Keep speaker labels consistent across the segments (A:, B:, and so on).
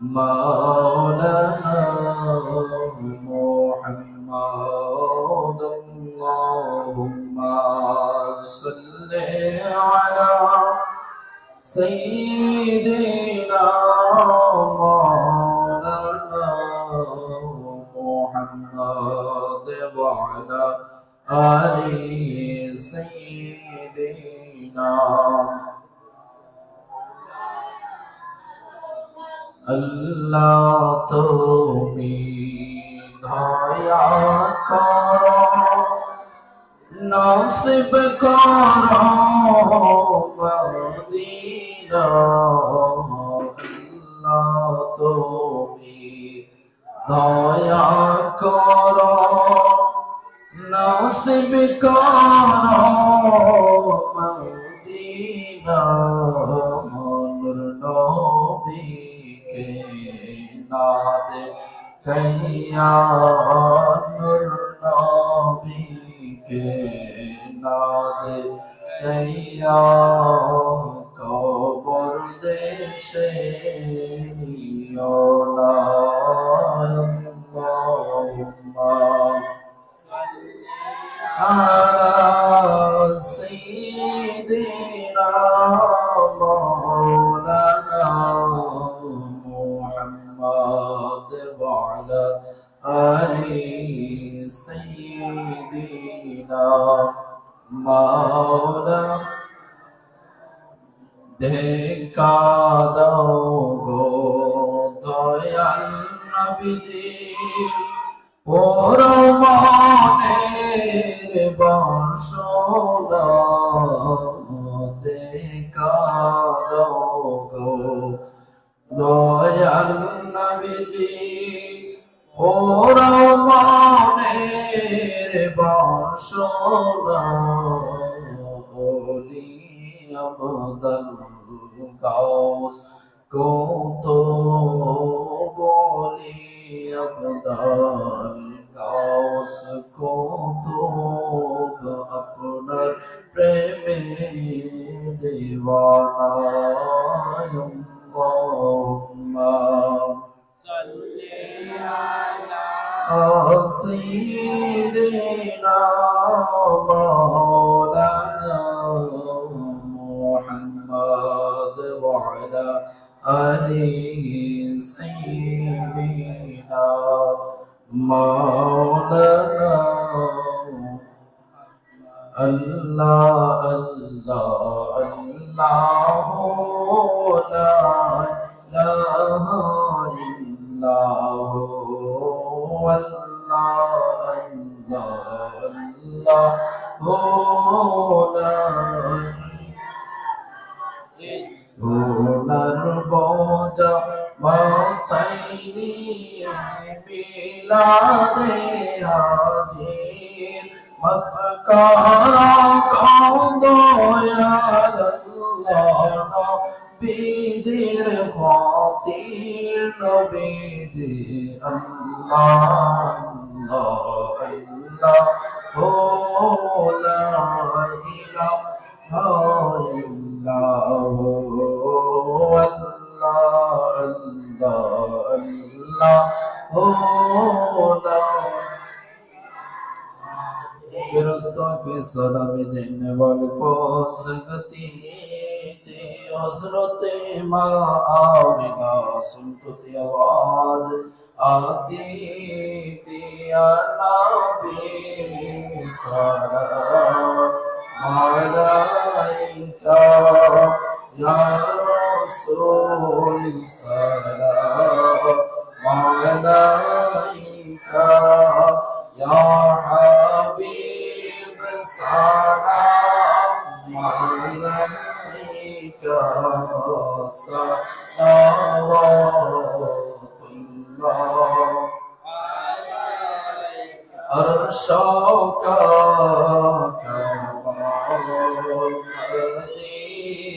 A: مولانا محمد اللهم صل على سيدنا محمد وعلى آل আল্লাহ তুমি দয়া করো, নসিব করো মদিনা আল্লাহ তুমি দয়া করো, নসিব করো মদিনা নবীকে নাদ কইয়া নূর নবীকে নাদ কইয়া কবর দেশে নিও মাওলা ঢেকা দাও গো দয়াল নবীজি। ওর মনের বর্ষনা দেখা দাও গো দয়াল নবীজি। ওরা سيدنا مولانا có con tôi Allah, lò nó bi đi để khó tin nó bi Allah, Allah Allah Allah Allah Allah Allah Allah Allah Allah lò anh lò anh lò anh lò hô la گرستوں کی سلام دینے والے کو سنگتی تھی حضرت ماں آمنا سنکتی آواز آتی تھی نبی سلام علیکہ یا رسول سلام علیکہ یا صلوات الله أرشاك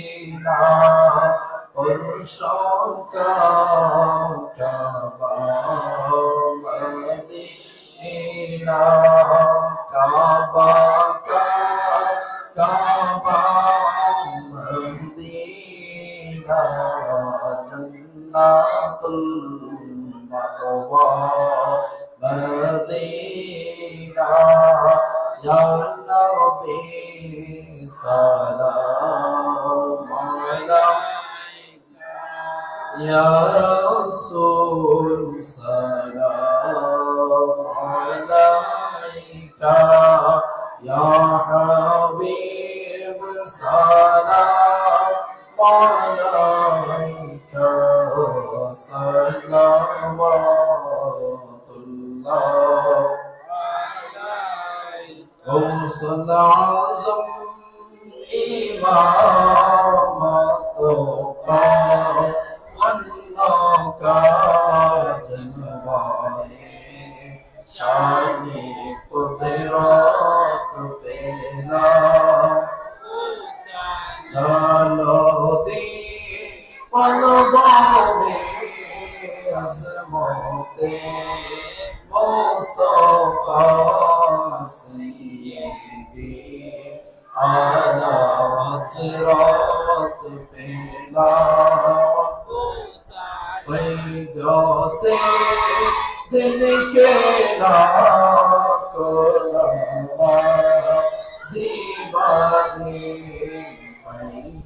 A: كبارينا أرشاك كبارينا جنات المأوى مدينة يا نبي سلام عليك يا رسول سلام عليك يا حبيب سلام عليك আলোতে পলবনে আজমতে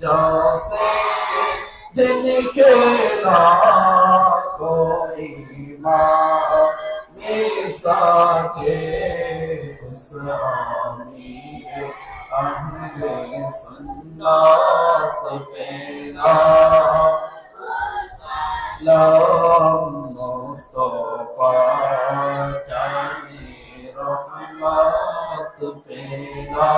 A: जैसे जिनके कोई माँ साथे स्वामी अहरे सन्नात पेरा lump Mustafa जाने
B: रहमत पेरा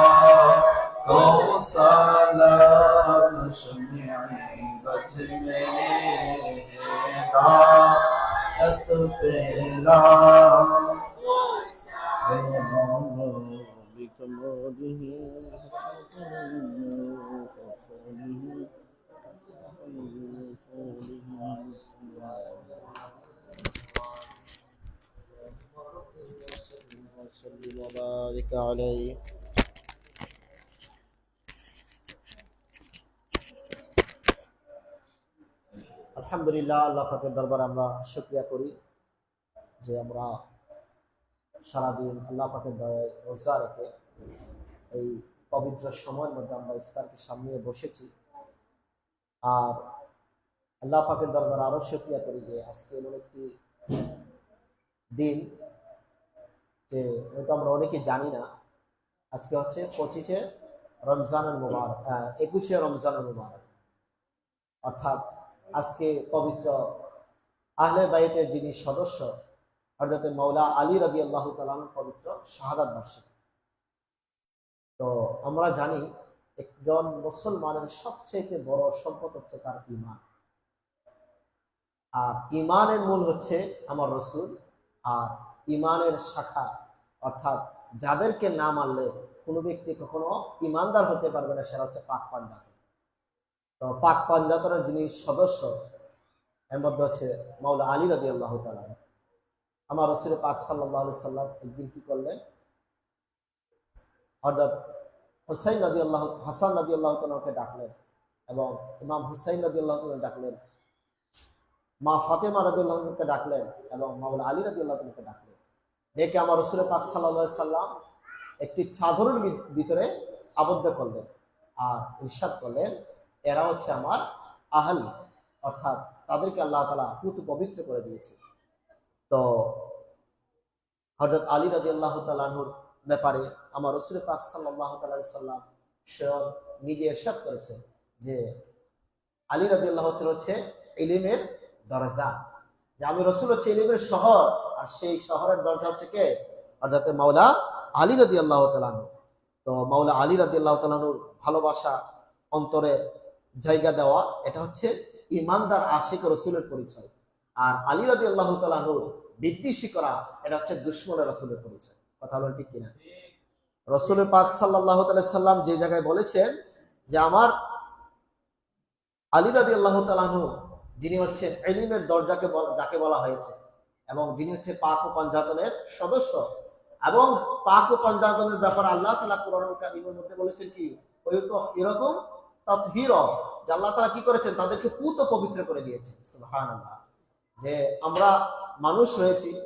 B: صلی اللہ علیہ আলহামদুলিল্লাহ, আল্লাহ পাকের দরবারে আমরা শুক্রিয়া করি যে আমরা সারাদিন আল্লাহ পাকের দয়ায় রোজা রেখে এই পবিত্র সময়ের মধ্যে আমরা ইফতারকে সামনে বসেছি। আর আল্লাহ পাকের দরবারে আরও শুক্রিয়া করি যে আজকে এমন একটি দিন যে হয়তো আমরা অনেকে জানি না, আজকে হচ্ছে পঁচিশে রমজানুল মুবারক একুশে রমজানুল মুবারক। অর্থাৎ আজকে পবিত্র আহলে বাইতের যিনি সদস্য হজরত মৌলা আলী রবি আল্লাহ তালানোর পবিত্র শাহাদাত বার্ষিকী। তো আমরা জানি একজন মুসলমানের সবচেয়ে বড় সম্পদ হচ্ছে তার ইমান আর ইমানের মূল হচ্ছে আমার রসুল, আর ইমানের শাখা, অর্থাৎ যাদেরকে না মানলে কোনো ব্যক্তি কখনো ইমানদার হতে পারবে না, সেটা হচ্ছে পাক পাঞ্জাতন তো পাক পাঞ্জাতনের যিনি সদস্য, এর মধ্যে হচ্ছে মাওলা আলী রাজি আল্লাহ তালা আমার রসুল পাক সাল্লাহ আলি সাল্লাম একদিন কি করলেন? অর্থাৎ হুসাইন নদী আল্লাহ হাসান নদী আল্লাহ তালাকে ডাকলেন এবং ইমাম হুসাইন নদী আল্লাহ তালা ডাকলেন। মা ফাতেমা রাজি আল্লাহকে ডাকলেন এবং মাওলা আলী রাজি আল্লাহ তালাকে ডাকলেন। ডেকে আমার রসুল পাক সাল্লাহ সাল্লাম একটি চাদরের ভিতরে আবদ্ধ করলেন আর ইরশাদ করলেন এরা হচ্ছে আমার আহল, অর্থাৎ তাদেরকে আল্লাহ তালা পুত পবিত্র করে দিয়েছে। তো হজরত আলী রাজি আল্লাহ তালাহুর ব্যাপারে আমার রসুল পাক সাল্লাহ সাল্লাম স্বয়ং নিজে এরশাদ করেছেন যে আলী রাজি আল্লাহ হচ্ছে ইলিমের দরজা। যে আমি রসুল হচ্ছে ইলিমের শহর, আর সেই শহরের দরজা হচ্ছে কে? অর্থাৎ মাওলা আলী রাজি আল্লাহ তালাহু তো মাওলা আলী রাজি আল্লাহ তালাহুর ভালোবাসা অন্তরে জায়গা দেওয়া, এটা হচ্ছে ইমানদার আশিক রসুলের পরিচয়। আর আলী রাজি আল্লাহ তালাহুর বিদ্বেষী করা, এটা হচ্ছে দুশ্মনের রসুলের পরিচয়। কথা বলেন ঠিক কিনা? রসুলের পাক সাল্লাহ সাল্লাম যে জায়গায় বলেছেন যে আমার আলী রাজি আল্লাহ তালাহু যিনি হচ্ছেন এলিমের দরজাকে যাকে বলা হয়েছে, এবং যিনি হচ্ছে পাক ও পঞ্জাতনের সদস্য, এবং পাক ও পঞ্জাতনের ব্যাপারে আল্লাহ তালা কোরআন কারিমের মধ্যে বলেছেন কি, ওই তো এরকম তৎহির আল্লাহ তালা কি করেছেন? তাদেরকে পুত পবিত্র করে দিয়েছেন। আল্লাহ যে আমরা মানুষ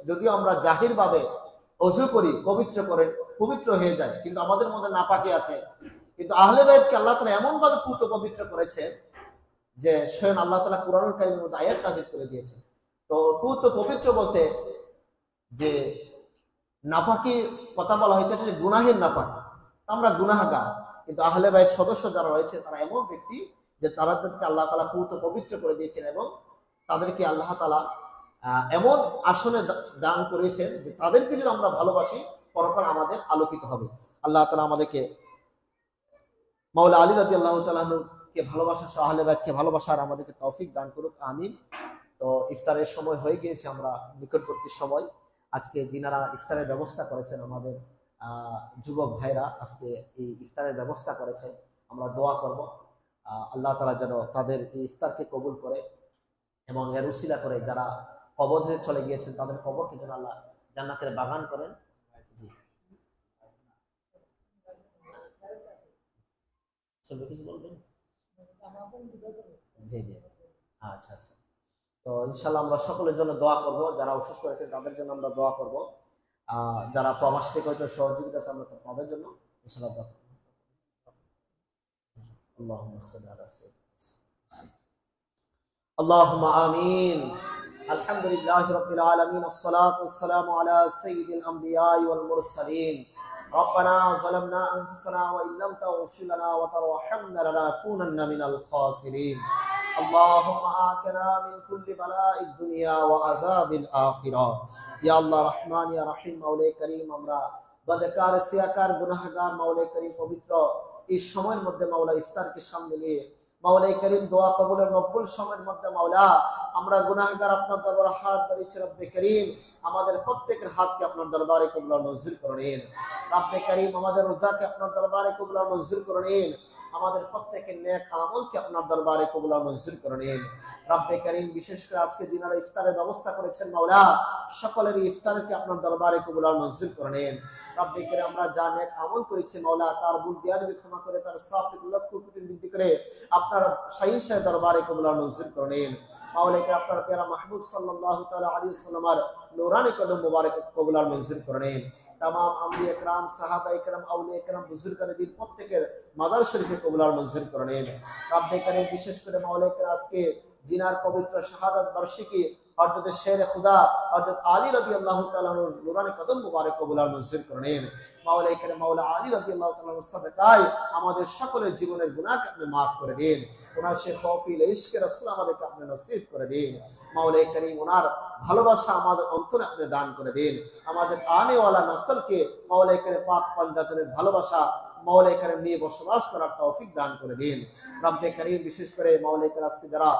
B: যদিও আমরা অজু করি, পবিত্র করে, পবিত্র হয়ে যায় কিন্তু আমাদের মধ্যে নাপাকি আছে। কিন্তু আহলে বাইতকে আল্লাহ তালা এমন ভাবে পুত পবিত্র করেছেন, যে স্বয়ং আল্লাহ তালা মধ্যে তাজিব করে দিয়েছে তো পুত পবিত্র বলতে যে নাপাকি, কথা বলা হয়েছে এটা যে নাপাকি। আমরা কিন্তু আহলে বাইত সদস্য যারা রয়েছে, তারা এমন ব্যক্তি যে তাদেরকে আল্লাহ তালা পুত পবিত্র করে দিয়েছেন এবং তাদেরকে আল্লাহ তালা এমন আসনে দান করেছেন যে তাদেরকে যদি আমরা ভালোবাসি, পরকাল আমাদের আলোকিত হবে। আল্লাহ তালা আমাদেরকে মাওলা আলী রাজি আল্লাহ তালাহকে ভালোবাসা আহলে বাইতকে ভালোবাসার আমাদেরকে তৌফিক দান করুক, আমিন। তো ইফতারের সময় হয়ে গিয়েছে, আমরা নিকটবর্তী সময়। আজকে যিনারা ইফতারের ব্যবস্থা করেছেন আমাদের যুবক ভাইরা আজকে এই ইফতারের ব্যবস্থা করেছেন। আমরা দোয়া করব। আল্লাহ তালা যেন তাদের এই ইফতারকে কবুল করে এবং এর উসিলা করে যারা কবর হয়ে চলে গিয়েছেন, তাদের কবরকে যেন আল্লাহ জান্নাতের বাগান করেন। জি। বলবেন? জি জি। আচ্ছা আচ্ছা। তো ইনশাল্লাহ আমরা সকলের জন্য দোয়া করব। যারা অসুস্থ রয়েছেন, তাদের জন্য আমরা দোয়া করব। যারা প্রবাস থেকে হয়তো সহযোগিতা আছে আমরা তাদের জন্য ইনশাল্লাহ দোয়া করব اللهم صل على سيدنا اللهم آمين الحمد لله رب العالمين الصلاة والسلام على سيد الأنبياء والمرسلين ربنا ظلمنا أنفسنا وإن لم تغفر لنا وترحمنا لنكونن من الخاسرين اللهم آتنا من كل بلاء الدنيا وعذاب الآخرة يا الله رحمن يا رحيم مولاي كريم আমরা বদকার সিয়াকার গুনাহগার মাওলাই করিম পবিত্র এই সময়ের মধ্যে মাওলা ইফতারকে সামনে নিয়ে মাওলাই করিম দোয়া কবুলের মকবুল সময়ের মধ্যে মাওলা আমরা গুনাহগার আপনার দরবারে হাত বাড়িয়েছি রব্বে করিম আমাদের প্রত্যেকের হাতকে আপনার দরবারে কবুল মঞ্জুর করে নিন রব্বে করিম আমাদের রোজাকে আপনার দরবারে কবুল মঞ্জুর করে নিন আমাদের প্রত্যেকের নেক আমলকে আপনার দরবারে কবুল মঞ্জুর করে নিন। রব্বে করিম, বিশেষ করে আজকে যিনারা ইফতারের ব্যবস্থা করেছেন, মাওলা সকলের ইফতারকে আপনার দরবারে কবুল মঞ্জুর করে নিন। রব্বে করিম, আমরা যা নেক আমল করেছি, মাওলা, তার ভুল বিয়াদবি ক্ষমা করে, তার সাফ লক্ষ কোটি বৃদ্ধি করে আপনার শাহী শাহ দরবারে কবুল মঞ্জুর করে নিন। মাওলাকে আপনার পেয়ারা মাহবুব সাল্লাল্লাহু তাআলা আলাইহি সাল্লামার নুরানি কদম মুবারক কবুলার মঞ্জুর করেন তাম আমি একরাম সাহাবা একরাম আউলি একরাম বুজুর্গ নবীর প্রত্যেকের মাদার শরীফে কবুলার মঞ্জুর করেন রাব্বে কারিম বিশেষ করে মাওলে আজকে জিনার পবিত্র শাহাদাত বার্ষিকী হযরত শের খুদা আলী রাদিয়াল্লাহু তাআলার নূরানি কদম মুবারক কবুল আর মঞ্জুর মাওলাই করে মাওলা আলী তাআলার সাদাকায় আমাদের সকলের জীবনের গুনাহকে আপনি maaf করে দিন। ওনার সে খৌফিল ইশকে রাসূল আমাদেরকে আপনি নসিব করে দিন। মাওলাই করিম, ওনার ভালোবাসা আমাদের অন্তরে আপনি দান করে দিন। আমাদের আনেওয়ালা নসলকে মাওলাই করে পাক পঞ্জাতনের ভালোবাসা মাওলাই করিম নিয়ে বসবাস করার তৌফিক দান করে দিন। রব্বে করিম, বিশেষ করে মাওলাই করে আজকে যারা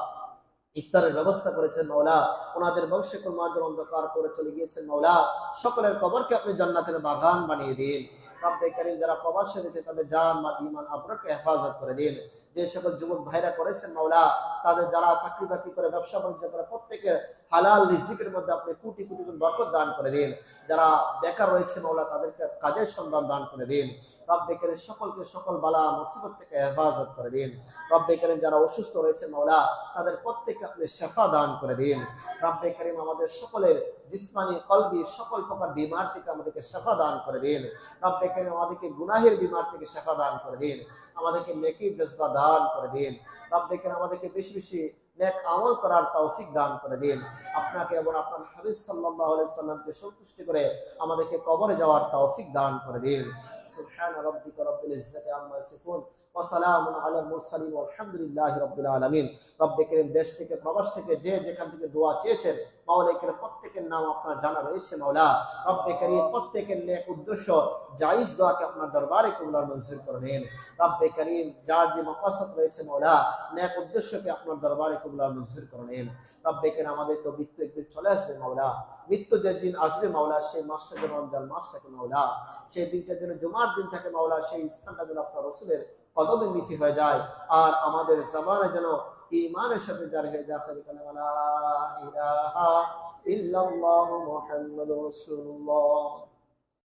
B: ইফতারের ব্যবস্থা করেছেন মাওলা। ওনাদের বংশে কর্মার্জন অন্ধকার করে চলে গিয়েছেন মাওলা। সকলের কবরকে আপনি জান্নাতের বাগান বানিয়ে দিন। রব্বে যারা প্রবাসে রয়েছে তাদের জান মাল ইমান আবরকে হেফাজত করে দিন। যে সকল যুবক ভাইরা করেছেন মাওলা, তাদের যারা চাকরি বাকরি করে ব্যবসা বাণিজ্য করে, প্রত্যেকের হালাল রিজিকের মধ্যে আপনি কোটি কোটি গুণ বরকত দান করে দিন। যারা বেকার রয়েছে মাওলা, তাদেরকে কাজের সন্ধান দান করে দিন। রব্বে বেকারের সকলকে সকল বালা মুসিবত থেকে হেফাজত করে দিন। রব করিম যারা অসুস্থ রয়েছে মাওলা, তাদের প্রত্যেককে আপনি শেফা দান করে দিন। রব্বে করিম আমাদের সকলের জিসমানি কলবি সকল প্রকার বিমার থেকে আমাদেরকে শেফা দান করে দিন। রব্বে করিম আমাদেরকে গুনাহের বিমার থেকে শেফা দান করে দিন। আমাদেরকে নেকি জজবা দান করে দিন। রব্বে করিম আমাদেরকে বেশি বেশি নেক আমল করার তৌফিক দান করে দিন। আপনাকে এবং আপনার হাবিব আলাইহি সাল্লামকে সন্তুষ্টি করে আমাদেরকে কবরে যাওয়ার তৌফিক দান করে দিন। সুবহান সালামুন আলাল মুরসালিন। ওয়ালহামদুলিল্লাহি রাব্বিল আলামিন। রব্বে করিম দেশ থেকে প্রবাস থেকে যে যেখান থেকে দোয়া চেয়েছেন মাওলা করিম প্রত্যেকের নাম আপনার জানা রয়েছে, মাওলা। প্রত্যেকের নেক উদ্দেশ্য, জায়েজ দোয়াকে আপনার দরবারে কবুল মঞ্জুর করে রব্বে করিম, যার যে মাকাসাদ রয়েছে, মাওলা, নেক উদ্দেশ্যকে আপনার দরবারে কবুল মঞ্জুর করে রব্বে করিম, আমাদের তো মৃত্যু একদিন চলে আসবে, মাওলা। মৃত্যু যে দিন আসবে, মাওলা, সেই মাসটা যেন রমজান মাস থাকে মাওলা। সেই দিনটা যেন জুমার দিন থাকে, মাওলা, সেই স্থানটা যেন আপনার রসুলের কদমের নিচে হয়ে যায়। আর আমাদের জমানে যেন ইমানের সাথে জারি হয়ে যায়